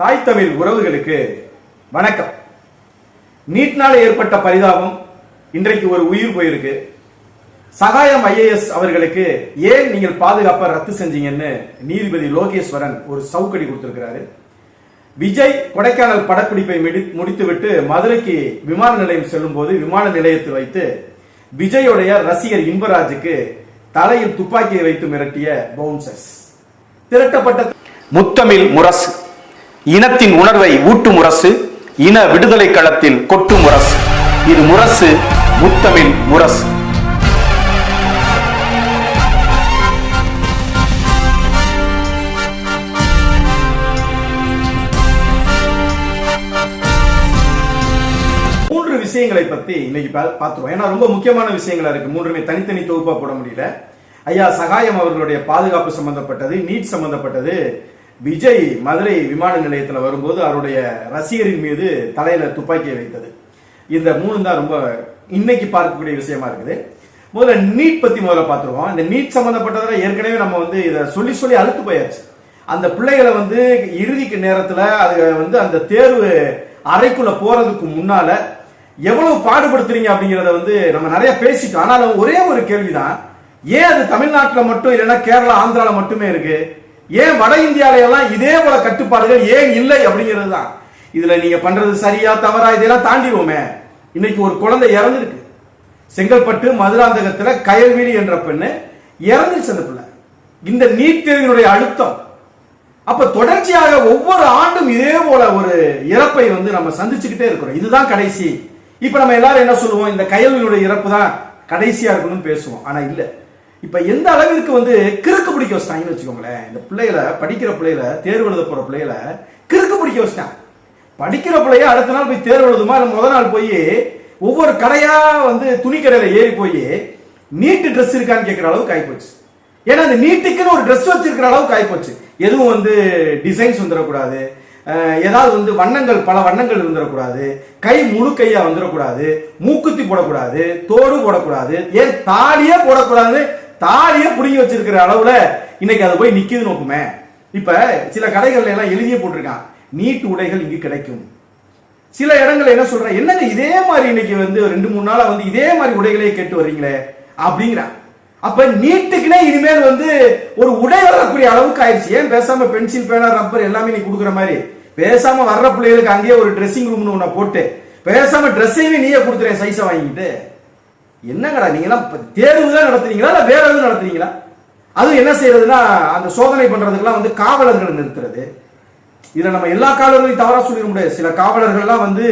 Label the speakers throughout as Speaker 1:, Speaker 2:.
Speaker 1: தாய் தமிழ் உறவுகளுக்கு வணக்கம். நீட்னால ஏற்பட்ட பரிதாபம் இன்றைக்கு ஒரு உயிர் போயிருக்கு. சகாயம் ஐஏஎஸ் அவர்களுக்கு ஏன் நீங்கள் பாதுகாப்பை ரத்து செஞ்சீங்கன்னு நீதிபதி லோகேஸ்வரன் ஒரு சவுக்கடி கொடுத்திருக்கிறாரு. விஜய் கொடைக்கானல் படப்பிடிப்பை முடித்துவிட்டு மதுரைக்கு விமான நிலையம் செல்லும் போது விமான நிலையத்தில் வைத்து விஜயோடைய ரசிகர் இன்பராஜுக்கு தலையில் துப்பாக்கியை வைத்து மிரட்டிய பவுன்சர்ஸ். திரட்டப்பட்ட முத்தமிழ் முரசு. இனத்தின் உணர்வை ஊட்டும் முரசு இன விடுதலை களத்தில் கொட்டும் முரசு. இது முரசு முத்தமிழ் முரசு. மூன்று விஷயங்களை பத்தி இன்னைக்கு பார்த்துருவோம். ஏன்னா ரொம்ப முக்கியமான விஷயங்களா இருக்கு. மூன்றுமே தனித்தனி தொகுப்பா போட முடியல. ஐயா சகாயம் அவர்களுடைய பாதுகாப்பு சம்பந்தப்பட்டது நீட் சம்பந்தப்பட்டது விஜய் மதுரை விமான நிலையத்தில் வரும்போது அவருடைய ரசிகரின் மீது தலையில துப்பாக்கியை வைத்தது. இந்த மூணு தான் ரொம்ப இன்னைக்கு பார்க்கக்கூடிய விஷயமா இருக்குது. முதல்ல நீட் பத்தி முதல்ல பார்த்துருவோம். இந்த நீட் சம்பந்தப்பட்டதுல ஏற்கனவே நம்ம வந்து இதை சொல்லி சொல்லி அழுத்து போயாச்சு. அந்த பிள்ளைகளை வந்து இறுதிக்கு நேரத்தில் அது வந்து அந்த தேர்வு அறைக்குள்ள போறதுக்கு முன்னால எவ்வளவு பாடுபடுத்துறீங்க அப்படிங்கிறத வந்து நம்ம நிறைய பேசிட்டோம். ஆனாலும் ஒரே ஒரு கேள்விதான். ஏன் அது தமிழ்நாட்டில் மட்டும் இல்லைன்னா கேரளா ஆந்திரால மட்டுமே இருக்கு? ஏன் வட இந்தியால எல்லாம் இதே போல கட்டுப்பாடுகள் ஏன் இல்லை அப்படிங்கிறது தான். இதுல நீங்க பண்றது சரியா தவறா இதெல்லாம் தாண்டிடுவோமே. இன்னைக்கு ஒரு குழந்தை இறந்துருக்கு. செங்கல்பட்டு மதுராந்தகத்துல கயல்வீடு என்ற பெண்ணு இறந்துருச்சு அந்த பிள்ளை. இந்த நீட் தேர்வினுடைய அழுத்தம். அப்ப தொடர்ச்சியாக ஒவ்வொரு ஆண்டும் இதே போல ஒரு இறப்பை வந்து நம்ம சந்திச்சுக்கிட்டே இருக்கிறோம். இதுதான் கடைசி. இப்ப நம்ம எல்லாரும் என்ன சொல்லுவோம்? இந்த கயல்வினுடைய இறப்பு தான் கடைசியா இருக்கணும்னு பேசுவோம். ஆனா இல்லை. இப்போ எந்த அளவிற்கு வந்து கிறுக்கு பிடிக்க வச்சிட்டாங்கன்னு வச்சுக்கோங்களேன் இந்த பிள்ளைகளை படிக்கிற பிள்ளைகளை தேர்வு எழுத போற பிள்ளைகளை கிறுக்கு பிடிக்க வச்சிட்டான் படிக்கிற பிள்ளைய அடுத்த நாள் போய் தேர்வு எழுதுமா? இல்லை முதல் நாள் போய் ஒவ்வொரு கடையா வந்து துணி கடையில ஏறி போய் நீட்டு ட்ரெஸ் இருக்கான்னு கேட்கிற அளவுக்கு ஆகிப்போச்சு ஏன்னா அந்த நீட்டுக்குன்னு ஒரு ட்ரெஸ் வச்சிருக்கிற அளவுக்கு ஆகிப்போச்சு எதுவும் வந்து டிசைன்ஸ் வந்துடக்கூடாது ஏதாவது வந்து வண்ணங்கள் பல வண்ணங்கள் இருந்துடக்கூடாது கை முழு கையா வந்துடக்கூடாது மூக்குத்தி போடக்கூடாது. தோடு போடக்கூடாது. ஏன் தாலியே போடக்கூடாது தாலியை புடுங்கி வச்சிருக்கிற அளவுல இன்னைக்கு அது போய் நிக்குது நோக்குமே. இப்ப சில கடைகள்ல எல்லாம் எழுதியே போட்டிருக்கான். நீட் உடைகள் இங்கு கிடைக்கும். சில இடங்கள்ல என்ன சொல்றேன்? என்னங்க இதே மாதிரி இன்னைக்கு வந்து ரெண்டு மூணு நாளா வந்து இதே மாதிரி உடைகளே கேட்டு வர்றீங்களே? அப்படிங்கிறான். அப்ப நீட்டுக்குனே இனிமேல் வந்து ஒரு உடை வரக்கூடிய அளவுக்கு ஆயிடுச்சு. ஏன் பேசாம பென்சில் பேனா ரப்பர் எல்லாமே நீ கொடுக்குற மாதிரி? பேசாம வர்ற பிள்ளைகளுக்கு அங்கேயே ஒரு ட்ரெஸ்ஸிங் ரூம்னு ஒன்ன போட்டு பேசாம ட்ரெஸ்ஸையுமே நீயே கொடுத்துறேன் சைஸை வாங்கிட்டு என்னங்கடா நீங்களாம் இப்ப தேர்வு தான் நடத்துறீங்களா? இல்ல வேற எதுவும் நடத்துறீங்களா? அதுவும் என்ன செய்யறதுன்னா அந்த சோதனை பண்றதுக்கெல்லாம் வந்து காவலர்களை நிறுத்துறது. இதுல நம்ம எல்லா காவலர்களையும் தவறா சொல்லிட முடியாது. சில காவலர்கள்லாம் வந்து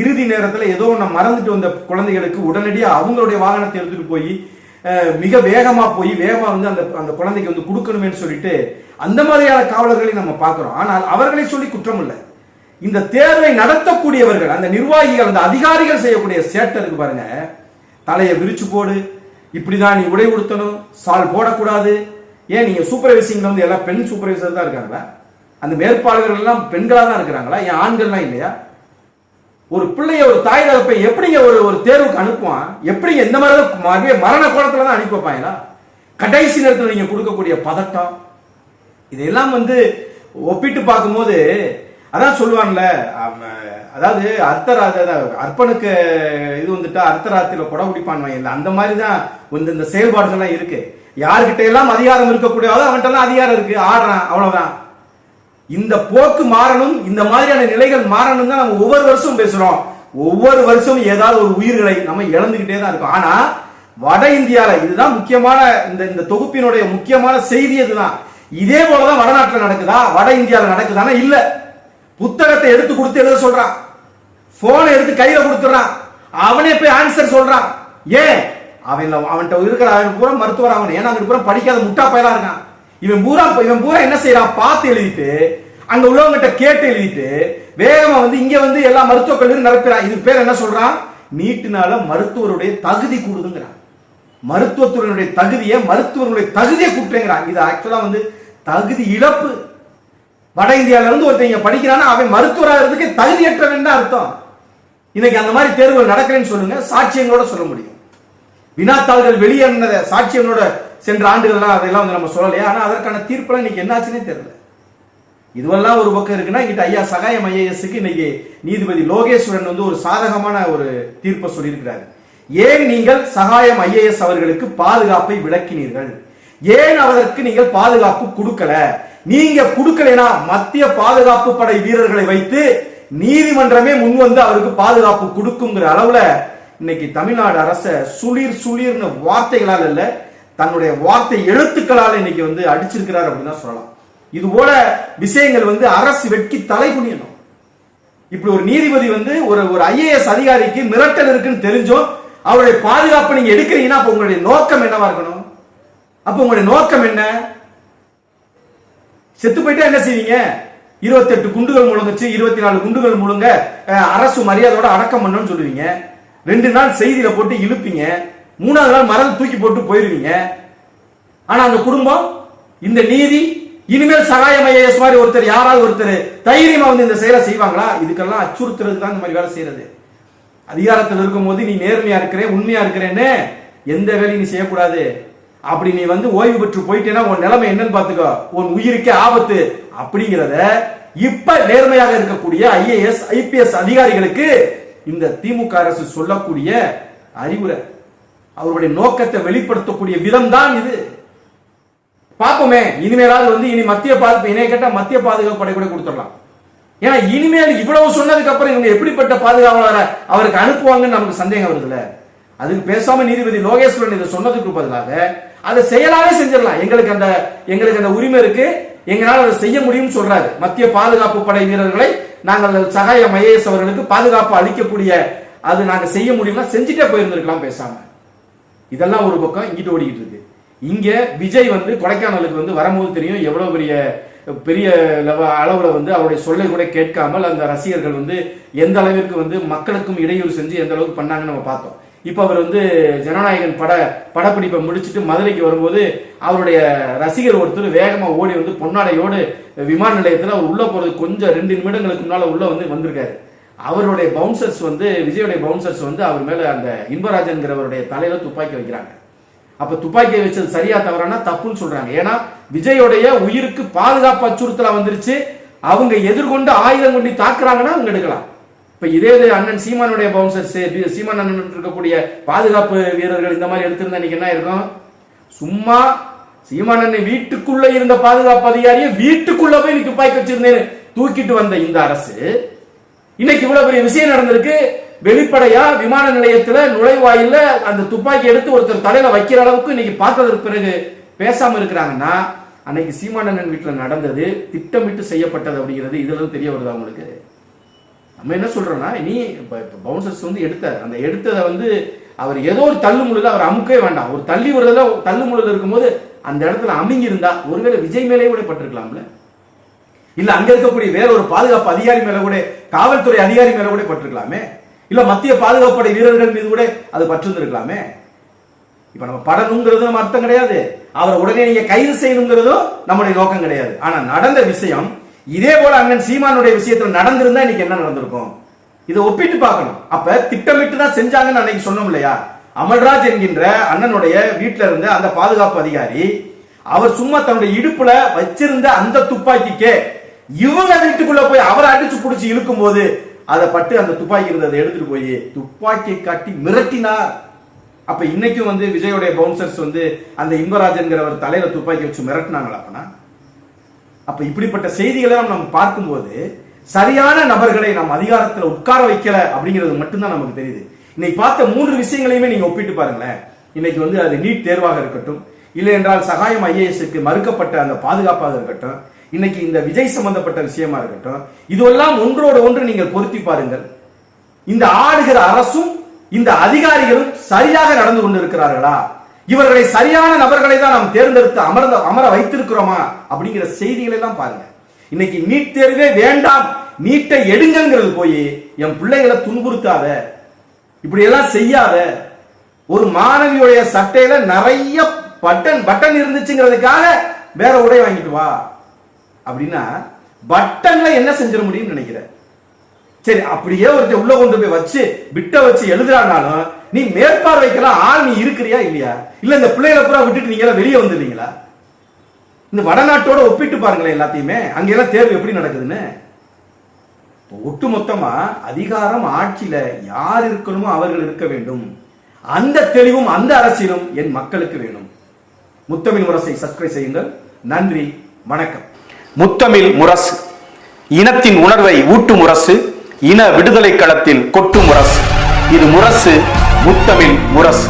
Speaker 1: இறுதி நேரத்துல ஏதோ ஒண்ணு மறந்துட்டு வந்த குழந்தைகளுக்கு உடனடியா அவங்களுடைய வாகனத்தை எடுத்துட்டு போய் மிக வேகமா போய் வேகமா வந்து அந்த அந்த குழந்தைக்கு வந்து கொடுக்கணுமேன்னு சொல்லிட்டு அந்த மாதிரியான காவலர்களை நம்ம பார்க்குறோம். ஆனால் அவர்களை சொல்லி குற்றம் இல்லை. இந்த தேர்வை நடத்தக்கூடியவர்கள் அந்த நிர்வாகிகள் அந்த அதிகாரிகள் செய்யக்கூடிய சேட்டை இருக்கு பாருங்க. தலையை விரிச்சு போடு. இப்படி தான் நீ உடை உடுத்தணும். சால் போடக்கூடாது. ஏன் நீங்கள் சூப்பர்வைசிங்ல வந்து எல்லாம் பெண் சூப்பர்வைசர் தான் இருக்காங்களா? அந்த மேற்பாளர்கள் எல்லாம் பெண்களாக தான் இருக்கிறாங்களா? ஏன் ஆண்கள்லாம் இல்லையா? ஒரு பிள்ளைய ஒரு தாய் தகப்பை எப்படிங்க ஒரு ஒரு தேர்வுக்கு அனுப்புவான்? எப்படிங்க இந்த மாதிரி மரண- கோலத்தில் தான் அனுப்பி வைப்பாங்களா? கடைசி நேரத்தில் நீங்கள் கொடுக்கக்கூடிய பதட்டம். இதெல்லாம் வந்து ஒப்பிட்டு பார்க்கும்போது அதான் சொல்லுவாங்கல்ல அதாவது அர்த்தராத அர்ப்பனுக்கு இது வந்துட்டா அர்த்தராத்திரில கொடை குடிப்பான் இல்லை அந்த மாதிரி தான் இந்த இந்த செயல்பாடுகள்லாம் இருக்கு. யார்கிட்ட எல்லாம் அதிகாரம் இருக்கக்கூடியதோ அவன்கிட்ட எல்லாம் அதிகாரம் இருக்கு. ஆடுறான் அவ்வளவுதான். இந்த போக்கு மாறணும் இந்த மாதிரியான நிலைகள் மாறணும் தான் நம்ம ஒவ்வொரு வருஷமும் பேசுறோம். ஒவ்வொரு வருஷமும் ஏதாவது ஒரு உயிர்களை நம்ம இழந்துகிட்டே தான் இருக்கும். ஆனா வட இந்தியால இதுதான் முக்கியமான இந்த இந்த தொகுப்பினுடைய முக்கியமான செய்தி அதுதான். இதே போலதான் வடநாட்டுல நடக்குதா? வட இந்தியால நடக்குதானா? இல்ல. புத்தகத்தை எடுத்து கொடுத்து எழுத சொல்றான். போனை எடுத்து கையில கொடுத்துறான் அவனே போய் ஆன்சர் சொல்றான். ஏன்? அவன் அவன்கிட்ட இருக்கிற அவன் பூரா மருத்துவர் அவன். ஏன்னா அவன் பூரா படிக்காத முட்டா பயலா இருக்கான். இவன் பூரா இவன் பூரா என்ன செய்யறான் பார்த்து எழுதிட்டு அங்க உள்ளவங்கிட்ட கேட்டு எழுதிட்டு வேகமா வந்து இங்க வந்து எல்லா மருத்துவ கல்லூரி நடத்துறான் இது பேர் என்ன சொல்றான்? நீட்டினால மருத்துவருடைய தகுதி கூடுதுங்கிறான். மருத்துவத்துறையினுடைய தகுதியை மருத்துவர்களுடைய தகுதியை கூட்டுங்கிறான் இது ஆக்சுவலா வந்து தகுதி இழப்பு. வட இந்தியால இருந்து ஒருத்தங்க படிக்கிறான்னா அவன் மருத்துவராகிறதுக்கு தகுதியற்றவன் தான் அர்த்தம். இன்னைக்கு அந்த மாதிரி தேர்வுகள் நடக்கலைன்னு சொல்லுங்க சாட்சியங்களோட சொல்ல முடியும். வினாத்தாள்கள் வெளியேறினத சாட்சியங்களோட சென்ற ஆண்டுகள்லாம் அதெல்லாம் வந்து நம்ம சொல்லலையா? ஆனால் அதற்கான தீர்ப்பெல்லாம் இன்னைக்கு என்னாச்சுன்னே தெரியல. இதுவெல்லாம் ஒரு பக்கம் இருக்குன்னா இங்கிட்ட ஐயா சகாயம் ஐஏஎஸ்க்கு இன்னைக்கு நீதிபதி லோகேஸ்வரன் வந்து ஒரு சாதகமான ஒரு தீர்ப்பை சொல்லியிருக்கிறாரு. ஏன் நீங்கள் சகாயம் ஐஏஎஸ் அவர்களுக்கு பாதுகாப்பை விளக்கினீர்கள்? ஏன் அவருக்கு நீங்கள் பாதுகாப்பு கொடுக்கல? நீங்க கொடுக்கலைனா மத்திய பாதுகாப்பு படை வீரர்களை வைத்து நீதிமன்றமே முன் வந்து அவருக்கு பாதுகாப்பு கொடுக்குங்கிற அளவுல இன்னைக்கு தமிழ்நாடு அரச சுளிர் சுளிர்னு வார்த்தைகளால் இல்ல தன்னுடைய வார்த்தை எழுத்துக்களால் இன்னைக்கு வந்து அடிச்சிருக்கிறார் அப்படின்னு தான் சொல்லலாம். இது போல விஷயங்கள் வந்து அரசு வெட்கி தலை குனியணும். இப்படி ஒரு நீதிபதி வந்து ஒரு ஒரு ஐஏஎஸ் அதிகாரிக்கு மிரட்டல் இருக்குன்னு தெரிஞ்சும் அவருடைய பாதுகாப்பு நீங்க எடுக்கிறீங்கன்னா அப்ப உங்களுடைய நோக்கம் என்னவா இருக்கணும்? அப்ப உங்களுடைய நோக்கம் என்ன? செத்து போயிட்டா என்ன செய்வீங்க? இருபத்தெட்டு குண்டுகள் முழுங்குச்சு இருபத்தி நாலு குண்டுகள் முழுங்க அரசு மரியாதையோட அடக்கம் பண்ணணும்னு சொல்லுவீங்க. ரெண்டு நாள் செய்தியில போட்டு இழுப்பீங்க. மூணாவது நாள் மரம் தூக்கி போட்டு போயிருவீங்க. ஆனா அந்த குடும்பம் இந்த நீதி இனிமேல் சகாயம் ஐஏஎஸ் மாதிரி ஒருத்தர் யாராவது ஒருத்தர் தைரியமா வந்து இந்த செயலை செய்வாங்களா? இதுக்கெல்லாம் அச்சுறுத்துறது தான் இந்த மாதிரி வேலை செய்யறது. அதிகாரத்தில் இருக்கும் போது நீ நேர்மையா இருக்கிறேன் உண்மையா இருக்கிறேன்னு எந்த வேலையும் நீ செய்யக்கூடாது. அப்படி நீ வந்து ஓய்வு பெற்று போயிட்டேன்னா உன் நிலைமை என்னன்னு பாத்துக்கோ உன் உயிருக்கே ஆபத்து அப்படிங்கிறத இப்ப நேர்மையாக இருக்கக்கூடிய ஐஏஎஸ் ஐபிஎஸ் அதிகாரிகளுக்கு இந்த திமுக அரசு சொல்லக்கூடிய அறிவுரை. அவருடைய நோக்கத்தை வெளிப்படுத்தக்கூடிய விதம் தான் இது. பார்ப்போமே இனிமேலாவது வந்து இனி மத்திய பாதுகாப்பு இணைய கேட்டா மத்திய பாதுகாப்பு படை கூட கொடுத்துடலாம். ஏன்னா இனிமேல் இவ்வளவு சொன்னதுக்கு அப்புறம் இவங்க எப்படிப்பட்ட பாதுகாவலரை அவருக்கு அனுப்புவாங்கன்னு நமக்கு சந்தேகம் வருதுல்ல. அதுக்கு பேசாம நீதிபதி லோகேஸ்வரன் இதை சொன்னதுக்கு பதிலாக அதை செயலாவே செஞ்சிடலாம். எங்களுக்கு அந்த எங்களுக்கு அந்த உரிமை இருக்கு. எங்களால் அதை செய்ய முடியும்னு சொல்றாரு. மத்திய பாதுகாப்பு படை வீரர்களை நாங்கள் சகாயம் ஐஏஎஸ் அவர்களுக்கு பாதுகாப்பு அளிக்கக்கூடிய அது நாங்க செய்ய முடியும்னா செஞ்சுட்டே போயிருந்திருக்கலாம் பேசாம. இதெல்லாம் ஒரு பக்கம் இங்கிட்டு ஓடிக்கிட்டு இருக்கு. இங்க விஜய் வந்து கொடைக்கானலுக்கு வந்து வரும்போது தெரியும் எவ்வளவு பெரிய பெரிய லெவ- அளவுல வந்து அவருடைய சொல்லை கூட கேட்காமல் அந்த ரசிகர்கள் வந்து எந்த அளவிற்கு வந்து மக்களுக்கும் இடையூறு செஞ்சு எந்த அளவுக்கு பண்ணாங்கன்னு நம்ம பார்த்தோம். இப்போ அவர் வந்து ஜனநாயகன் பட படப்பிடிப்பை முடிச்சுட்டு மதுரைக்கு வரும்போது அவருடைய ரசிகர் ஒருத்தர் வேகமாக ஓடி வந்து பொன்னாடையோடு விமான நிலையத்தில் அவர் உள்ளே போகிறது கொஞ்சம் ரெண்டு நிமிடங்களுக்கு முன்னால் உள்ளே வந்து வந்திருக்காரு. அவருடைய பவுன்சர்ஸ் வந்து விஜயுடைய பவுன்சர்ஸ் வந்து அவர் மேலே அந்த இன்பராஜன்கிறவருடைய தலையில் துப்பாக்கி வைக்கிறாங்க. அப்போ துப்பாக்கியை வச்சது சரியா தவறானா? தப்புன்னு சொல்கிறாங்க ஏன்னா விஜயோடைய உயிருக்கு பாதுகாப்பு அச்சுறுத்தலாக வந்துருச்சு. அவங்க எதிர்கொண்டு ஆயுதம் கொண்டு தாக்குறாங்கன்னா அவங்க எடுக்கலாம். இப்ப இதே இது அண்ணன் சீமானுடைய பவுன்சர்ஸ் சீமான் அண்ணன் இருக்கக்கூடிய பாதுகாப்பு வீரர்கள் இந்த மாதிரி எடுத்திருந்தா இன்னைக்கு என்ன இருக்கும் சும்மா சீமான் அண்ணன் வீட்டுக்குள்ள இருந்த பாதுகாப்பு அதிகாரியை வீட்டுக்குள்ள போய் துப்பாக்கி வச்சிருந்தேன்னு தூக்கிட்டு வந்த இந்த அரசு இன்னைக்கு இவ்வளவு பெரிய விஷயம் நடந்திருக்கு. வெளிப்படையா விமான நிலையத்துல நுழைவாயில அந்த துப்பாக்கி எடுத்து ஒருத்தர் தலையில வைக்கிற அளவுக்கு இன்னைக்கு பார்த்ததற்கு பிறகு பேசாம இருக்கிறாங்கன்னா அன்னைக்கு சீமானண்ணன் வீட்டுல நடந்தது திட்டமிட்டு செய்யப்பட்டது அப்படிங்கிறது இதுல தெரிய வருது அவங்களுக்கு நம்ம என்ன சொல்றோம்னா நீ பவுன்சர்ஸ் வந்து எடுத்தார் அந்த எடுத்ததை வந்து அவர் ஏதோ ஒரு தள்ளு முழுல அவர் அமுக்கவே வேண்டாம். ஒரு தள்ளி விடுறதுல தள்ளு முழுல இருக்கும்போது அந்த இடத்துல அமுங்கி இருந்தா ஒருவேளை விஜய் மேலே கூட பட்டிருக்கலாம்ல? இல்ல அங்க இருக்கக்கூடிய வேற ஒரு பாதுகாப்பு அதிகாரி மேல கூட காவல்துறை அதிகாரி மேல கூட பட்டிருக்கலாமே? இல்ல மத்திய பாதுகாப்பு படை வீரர்கள் மீது கூட அது பற்றிருந்திருக்கலாமே இப்ப நம்ம படணுங்கிறது நம்ம அர்த்தம் கிடையாது. அவரை உடனே நீங்க கைது செய்யணுங்கிறதும் நம்முடைய நோக்கம் கிடையாது. ஆனா நடந்த விஷயம் இதே போல அண்ணன் சீமானுடைய விஷயத்துல நடந்திருந்தா இன்னைக்கு என்ன நடந்திருக்கும்? இதை ஒப்பிட்டு பார்க்கணும். அப்ப திட்டமிட்டு தான் செஞ்சாங்கன்னு அன்னைக்கு சொன்னோம் இல்லையா? அமல்ராஜ் என்கின்ற அண்ணனுடைய வீட்டுல இருந்த அந்த பாதுகாப்பு அதிகாரி அவர் சும்மா தன்னுடைய இடுப்புல வச்சிருந்த அந்த துப்பாக்கிக்கே இவங்க வீட்டுக்குள்ள போய் அவரை அடிச்சு புடிச்சு இழுக்கும் போது அதை பட்டு அந்த துப்பாக்கி இருந்ததை எடுத்துட்டு போய் துப்பாக்கியை காட்டி மிரட்டினார். அப்ப இன்னைக்கும் வந்து விஜயோடைய பவுன்சர்ஸ் வந்து அந்த இன்பராஜன்கிறவர் தலையில துப்பாக்கி வச்சு மிரட்டினாங்களா அப்பனா? அப்ப இப்படிப்பட்ட செய்திகளை நம்ம பார்க்கும்போது சரியான நபர்களை நம்ம அதிகாரத்துல உட்கார வைக்கல அப்படிங்கிறது மட்டும்தான் நமக்கு தெரியுது. இன்னைக்கு பார்த்த மூன்று விஷயங்களையுமே நீங்க ஒப்பிட்டு பாருங்களேன். இன்னைக்கு வந்து அது நீட் தேர்வாக இருக்கட்டும் இல்லை என்றால் சகாயம் ஐஏஎஸ்க்கு மறுக்கப்பட்ட அந்த பாதுகாப்பாக இருக்கட்டும் இன்னைக்கு இந்த விஜய் சம்பந்தப்பட்ட விஷயமா இருக்கட்டும் இதுவெல்லாம் ஒன்றோடு ஒன்று நீங்கள் பொருத்தி பாருங்கள். இந்த ஆளுகிற அரசும் இந்த அதிகாரிகளும் சரியாக நடந்து கொண்டிருக்கிறார்களா? இவர்களை சரியான நபர்களை தான் நாம் தேர்ந்தெடுத்து அமர்ந்த அமர வைத்திருக்கிறோமா? அப்படிங்கிற செய்திகளை எல்லாம் பாருங்க. இன்னைக்கு நீட் தேர்வே வேண்டாம். நீட்டை எடுங்கிறது போய் என் பிள்ளைகளை துன்புறுத்தாத இப்படி எல்லாம் செய்யாத ஒரு மாணவியுடைய சட்டையில நிறைய பட்டன் பட்டன் இருந்துச்சுங்கிறதுக்காக வேற உடை வாங்கிட்டு வா. அப்படின்னா பட்டன்ல என்ன செஞ்சிட முடியும்னு நினைக்கிறேன் சரி அப்படியே ஒருத்தர் உள்ள கொண்டு போய் வச்சு பிட்ட வச்சு எழுதுறானாலும் நீ மேற்பார்வைக்கெல்லாம் ஆள் நீ இருக்கிறியா இல்லையா? இல்ல இந்த பிள்ளைகளை பூரா விட்டுட்டு நீங்க எல்லாம் வெளியே வந்துடுறீங்களா? இந்த வடநாட்டோட ஒப்பிட்டு பாருங்களேன் எல்லாத்தையுமே. அங்கெல்லாம் தேர்வு எப்படி நடக்குதுன்னு? ஒட்டு மொத்தமா அதிகாரம் ஆட்சியில யார் இருக்கணுமோ அவர்கள் இருக்க வேண்டும். அந்த தெளிவும் அந்த அரசியலும் என் மக்களுக்கு வேணும். முத்தமிழ் முரசை சப்ஸ்கிரைப் செய்யுங்கள். நன்றி வணக்கம்.
Speaker 2: முத்தமிழ் முரசு இனத்தின் உணர்வை ஊட்டும் முரசு இன விடுதலை களத்தில் கொட்டும் முரசு. இது முரசு முத்தமிழ் முரசு.